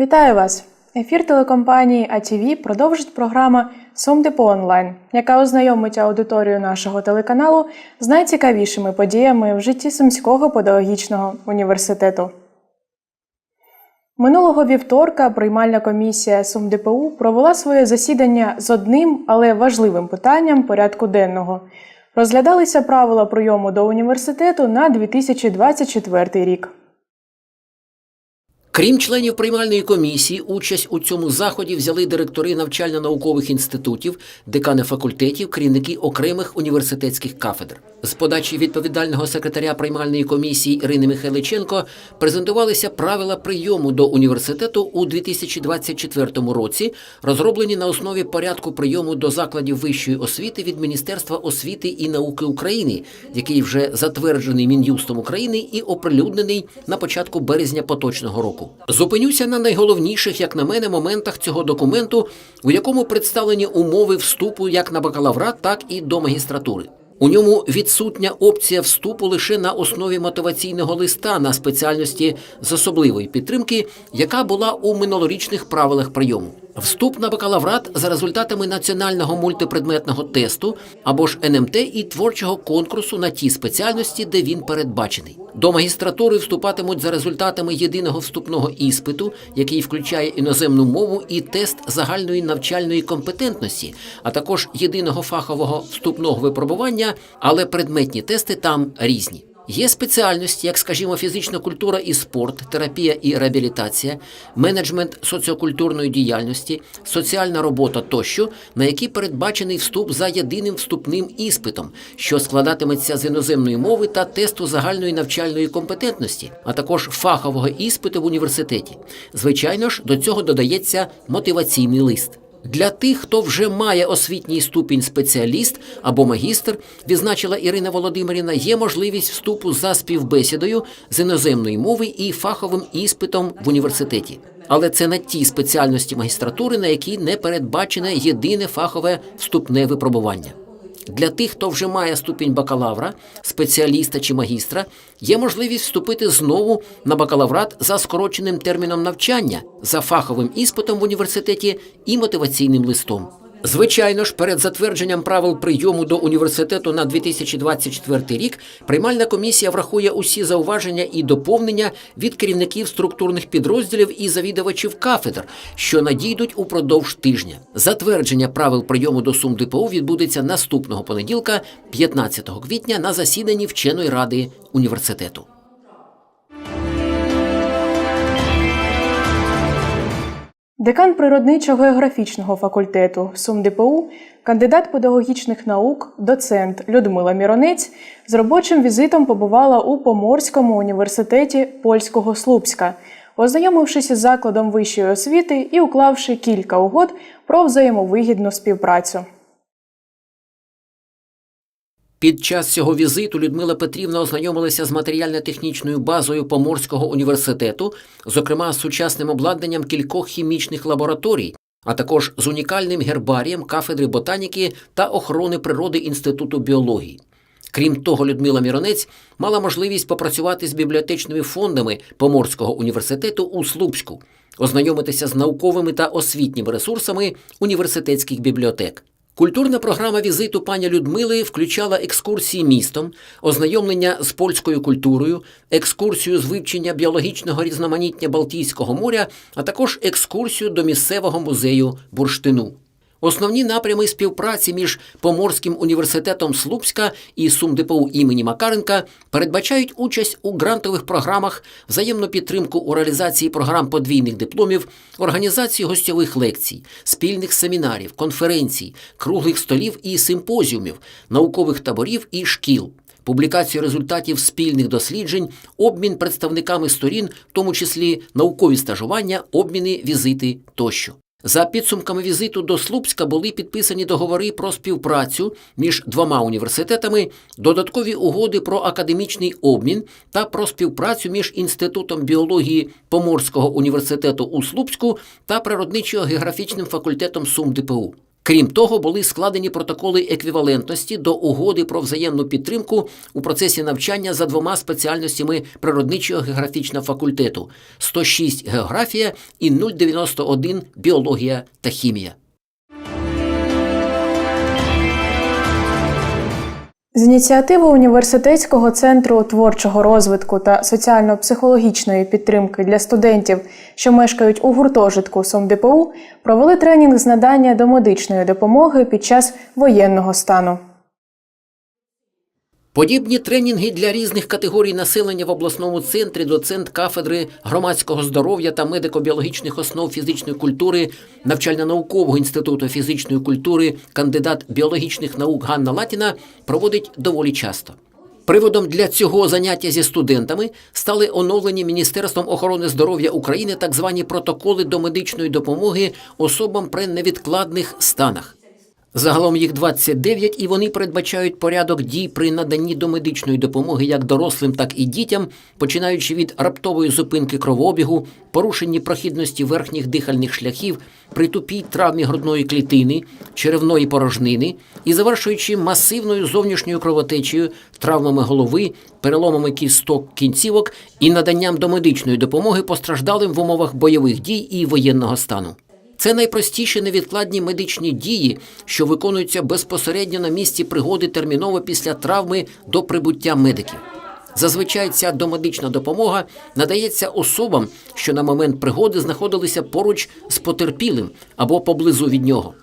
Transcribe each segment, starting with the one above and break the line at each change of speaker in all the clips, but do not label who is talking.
Вітаю вас! Ефір телекомпанії АТВ продовжить програма Сумдепо онлайн, яка ознайомить аудиторію нашого телеканалу з найцікавішими подіями в житті Сумського педагогічного університету. Минулого вівторка приймальна комісія СумДПУ провела своє засідання з одним, але важливим питанням порядку денного. Розглядалися правила прийому до університету на 2024 рік.
Крім членів приймальної комісії, участь у цьому заході взяли директори навчально-наукових інститутів, декани факультетів, керівники окремих університетських кафедр. З подачі відповідального секретаря приймальної комісії Ірини Михайличенко презентувалися правила прийому до університету у 2024 році, розроблені на основі порядку прийому до закладів вищої освіти від Міністерства освіти і науки України, який вже затверджений Мін'юстом України і оприлюднений на початку березня поточного року. Зупинюся на найголовніших, як на мене, моментах цього документу, у якому представлені умови вступу як на бакалаврат, так і до магістратури. У ньому відсутня опція вступу лише на основі мотиваційного листа на спеціальності з особливої підтримки, яка була у минулорічних правилах прийому. Вступ на бакалаврат за результатами національного мультипредметного тесту або ж НМТ і творчого конкурсу на ті спеціальності, де він передбачений. До магістратури вступатимуть за результатами єдиного вступного іспиту, який включає іноземну мову і тест загальної навчальної компетентності, а також єдиного фахового вступного випробування, але предметні тести там різні. Є спеціальності, як, скажімо, фізична культура і спорт, терапія і реабілітація, менеджмент соціокультурної діяльності, соціальна робота тощо, на які передбачений вступ за єдиним вступним іспитом, що складатиметься з іноземної мови та тесту загальної навчальної компетентності, а також фахового іспиту в університеті. Звичайно ж, до цього додається мотиваційний лист. Для тих, хто вже має освітній ступінь спеціаліст або магістр, відзначила Ірина Володимирівна, є можливість вступу за співбесідою з іноземної мови і фаховим іспитом в університеті. Але це на ті спеціальності магістратури, на які не передбачене єдине фахове вступне випробування. Для тих, хто вже має ступінь бакалавра, спеціаліста чи магістра, є можливість вступити знову на бакалаврат за скороченим терміном навчання, за фаховим іспитом в університеті і мотиваційним листом. Звичайно ж, перед затвердженням правил прийому до університету на 2024 рік приймальна комісія врахує усі зауваження і доповнення від керівників структурних підрозділів і завідувачів кафедр, що надійдуть упродовж тижня. Затвердження правил прийому до Сум ДПУ відбудеться наступного понеділка, 15 квітня, на засіданні вченої ради університету.
Декан природничо-географічного факультету СумДПУ, кандидат педагогічних наук, доцент Людмила Міронець з робочим візитом побувала у Поморському університеті польського Слупська, ознайомившись із закладом вищої освіти і уклавши кілька угод про взаємовигідну співпрацю.
Під час цього візиту Людмила Петрівна ознайомилася з матеріально-технічною базою Поморського університету, зокрема з сучасним обладнанням кількох хімічних лабораторій, а також з унікальним гербарієм кафедри ботаніки та охорони природи Інституту біології. Крім того, Людмила Міронець мала можливість попрацювати з бібліотечними фондами Поморського університету у Слупську, ознайомитися з науковими та освітніми ресурсами університетських бібліотек. Культурна програма візиту пані Людмили включала екскурсії містом, ознайомлення з польською культурою, екскурсію з вивчення біологічного різноманіття Балтійського моря, а також екскурсію до місцевого музею бурштину. Основні напрями співпраці між Поморським університетом Слупська і СумДПУ імені Макаренка передбачають участь у грантових програмах, взаємну підтримку у реалізації програм подвійних дипломів, організації гостьових лекцій, спільних семінарів, конференцій, круглих столів і симпозіумів, наукових таборів і шкіл. Публікацію результатів спільних досліджень, обмін представниками сторін, в тому числі наукові стажування, обміни, візити тощо. За підсумками візиту до Слупська були підписані договори про співпрацю між двома університетами, додаткові угоди про академічний обмін та про співпрацю між Інститутом біології Поморського університету у Слупську та природничо-географічним факультетом СумДПУ. Крім того, були складені протоколи еквівалентності до угоди про взаємну підтримку у процесі навчання за двома спеціальностями природничого географічного факультету: 106 географія і 091 біологія та хімія.
З ініціативи університетського центру творчого розвитку та соціально-психологічної підтримки для студентів, що мешкають у гуртожитку СомДПУ, провели тренінг з надання домедичної допомоги під час воєнного стану.
Подібні тренінги для різних категорій населення в обласному центрі доцент кафедри громадського здоров'я та медико-біологічних основ фізичної культури навчально-наукового інституту фізичної культури, кандидат біологічних наук Ганна Латіна проводить доволі часто. Приводом для цього заняття зі студентами стали оновлені Міністерством охорони здоров'я України так звані протоколи до медичної допомоги особам при невідкладних станах. Загалом їх 29, і вони передбачають порядок дій при наданні домедичної допомоги як дорослим, так і дітям, починаючи від раптової зупинки кровообігу, порушенні прохідності верхніх дихальних шляхів, при тупій травмі грудної клітини, черевної порожнини і завершуючи масивною зовнішньою кровотечею, травмами голови, переломами кісток кінцівок і наданням домедичної допомоги постраждалим в умовах бойових дій і воєнного стану. Це найпростіші невідкладні медичні дії, що виконуються безпосередньо на місці пригоди терміново після травми до прибуття медиків. Зазвичай ця домедична допомога надається особам, що на момент пригоди знаходилися поруч з потерпілим або поблизу від нього.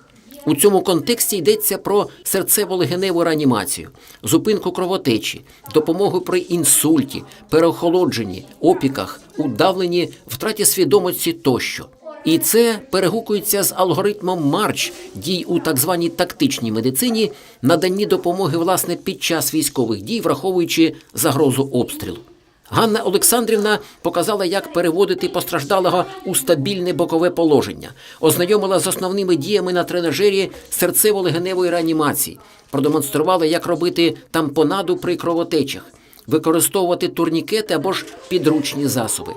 У цьому контексті йдеться про серцево-легеневу реанімацію, зупинку кровотечі, допомогу при інсульті, переохолодженні, опіках, удавленні, втраті свідомості тощо. І це перегукується з алгоритмом Марч дій у так званій тактичній медицині, наданні допомоги власне під час військових дій, враховуючи загрозу обстрілу. Ганна Олександрівна показала, як переводити постраждалого у стабільне бокове положення, ознайомила з основними діями на тренажері серцево-легеневої реанімації, продемонструвала, як робити тампонаду при кровотечах, використовувати турнікети або ж підручні засоби.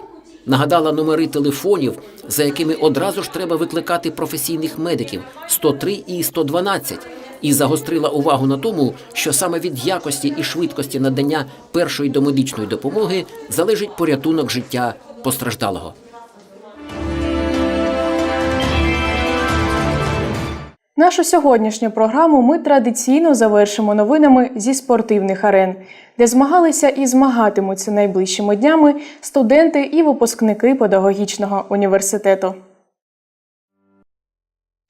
Нагадала номери телефонів, за якими одразу ж треба викликати професійних медиків 103 і 112, і загострила увагу на тому, що саме від якості і швидкості надання першої домедичної допомоги залежить порятунок життя постраждалого.
Нашу сьогоднішню програму ми традиційно завершимо новинами зі спортивних арен, де змагалися і змагатимуться найближчими днями студенти і випускники педагогічного університету.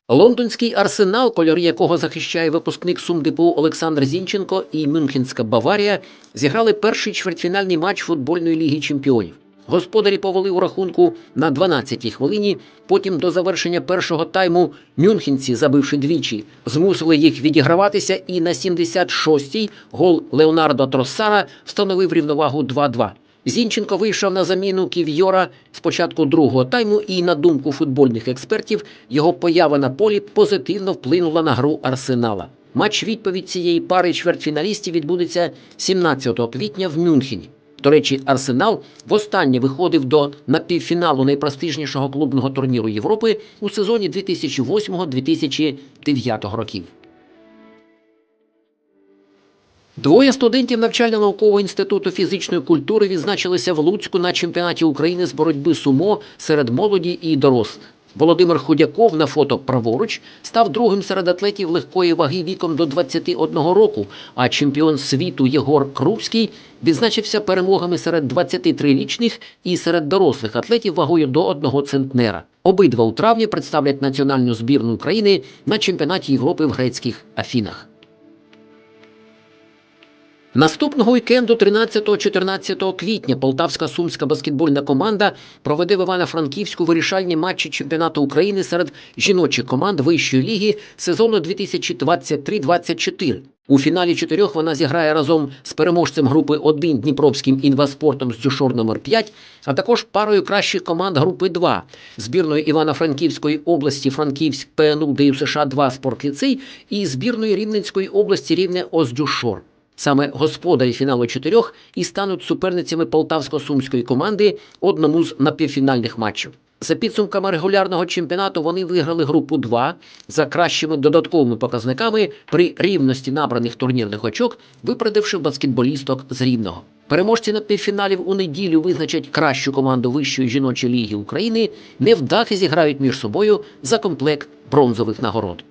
Лондонський арсенал, кольори якого захищає випускник СумДПУ Олександр Зінченко і Мюнхенська Баварія, зіграли перший чвертьфінальний матч футбольної ліги чемпіонів. Господарі повели у рахунку на 12-й хвилині. Потім до завершення першого тайму мюнхенці, забивши двічі, змусили їх відіграватися. І на 76-й гол Леонардо Троссара встановив рівновагу 2-2. Зінченко вийшов на заміну Ків'йора з початку другого тайму, і на думку футбольних експертів, його поява на полі позитивно вплинула на гру Арсенала. Матч відповідь цієї пари чвертьфіналістів відбудеться 17 квітня в Мюнхені. До речі, Арсенал востаннє виходив до напівфіналу найпрестижнішого клубного турніру Європи у сезоні 2008-2009 років. Двоє студентів навчально-наукового інституту фізичної культури відзначилися в Луцьку на чемпіонаті України з боротьби сумо серед молоді і дорослих. Володимир Худяков на фото праворуч став другим серед атлетів легкої ваги віком до 21 року. А чемпіон світу Єгор Крупський відзначився перемогами серед 23-річних і серед дорослих атлетів вагою до одного центнера. Обидва у травні представлять національну збірну України на чемпіонаті Європи в грецьких Афінах. Наступного вікенду 13-14 квітня Полтавська сумська баскетбольна команда проведе в Івано-Франківську вирішальні матчі чемпіонату України серед жіночих команд вищої ліги сезону 2023-24. У фіналі чотирьох вона зіграє разом з переможцем групи 1 Дніпровським інваспортом з Дюшор номер 5 а також парою кращих команд групи 2 збірною Івано-Франківської області Франківськ ПНУ ДЮСШ 2 спортліцей і збірної Рівненської області Рівне Оздюшор. Саме господарі фіналу чотирьох і стануть суперницями полтавсько-сумської команди одному з напівфінальних матчів. За підсумками регулярного чемпіонату вони виграли групу 2 за кращими додатковими показниками при рівності набраних турнірних очок, випередивши баскетболісток з рівного. Переможці на півфіналів у неділю визначать кращу команду вищої жіночої ліги України. Невдахи зіграють між собою за комплект бронзових нагород.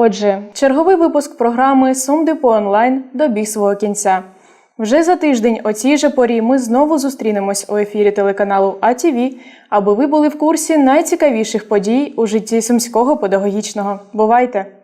Отже, черговий випуск програми Сумдепо онлайн добіг свого кінця. Вже за тиждень о цій же порі ми знову зустрінемось у ефірі телеканалу АТВ, аби ви були в курсі найцікавіших подій у житті сумського педагогічного. Бувайте!